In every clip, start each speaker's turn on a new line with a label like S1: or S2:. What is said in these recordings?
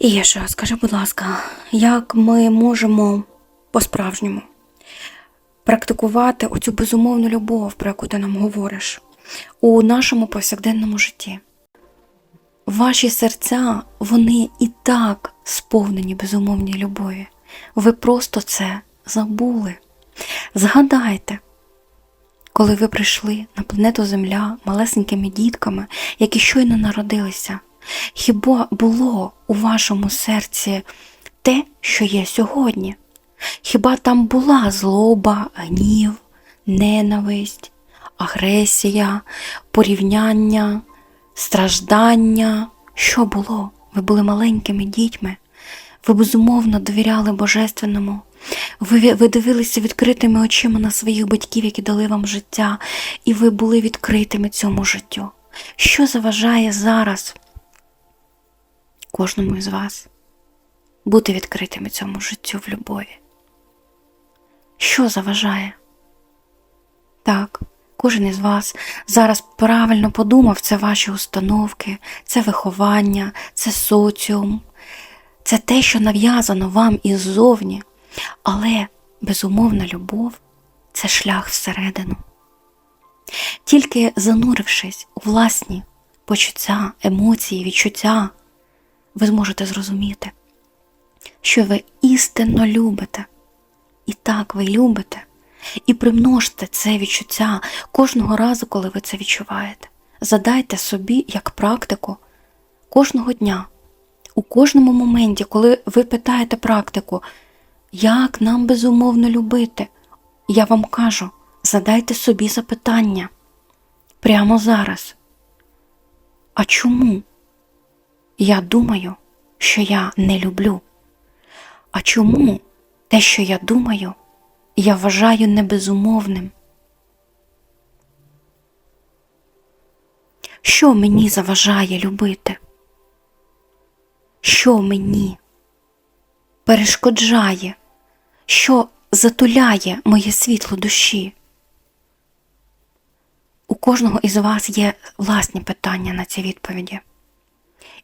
S1: І Єша, скажи, будь ласка, як ми можемо по-справжньому практикувати оцю безумовну любов, про яку ти нам говориш, у нашому повсякденному житті? Ваші серця, вони і так сповнені безумовній любові. Ви просто це забули. Згадайте, коли ви прийшли на планету Земля малесенькими дітками, які щойно народилися, хіба було у вашому серці те, що є сьогодні? Хіба там була злоба, гнів, ненависть, агресія, порівняння, страждання? Що було? Ви були маленькими дітьми. Ви безумовно довіряли Божественному. Ви, ви дивилися відкритими очима на своїх батьків, які дали вам життя, і ви були відкритими цьому життю. Що заважає зараз кожному із вас бути відкритими цьому життю в любові? Що заважає? Так, кожен із вас зараз правильно подумав, це ваші установки, це виховання, це соціум, це те, що нав'язано вам іззовні, але безумовна любов це шлях всередину. Тільки занурившись у власні почуття, емоції, відчуття, ви зможете зрозуміти, що ви істинно любите. І так ви любите, і примножте це відчуття кожного разу, коли ви це відчуваєте. Задайте собі як практику кожного дня, у кожному моменті, коли ви питаєте практику, як нам безумовно любити, я вам кажу, задайте собі запитання прямо зараз. А чому? Я думаю, що я не люблю. А чому те, що я думаю, я вважаю небезумовним? Що мені заважає любити? Що мені перешкоджає, що затуляє моє світло душі? У кожного із вас є власні питання на ці відповіді.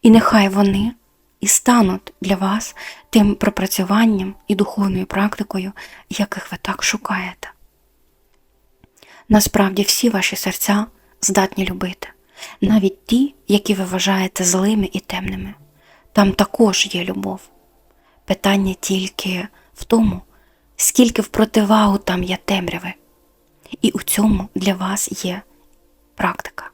S1: І нехай вони і стануть для вас тим пропрацюванням і духовною практикою, яких ви так шукаєте. Насправді всі ваші серця здатні любити, навіть ті, які ви вважаєте злими і темними. Там також є любов. Питання тільки в тому, скільки в противагу там є темряви. І у цьому для вас є практика.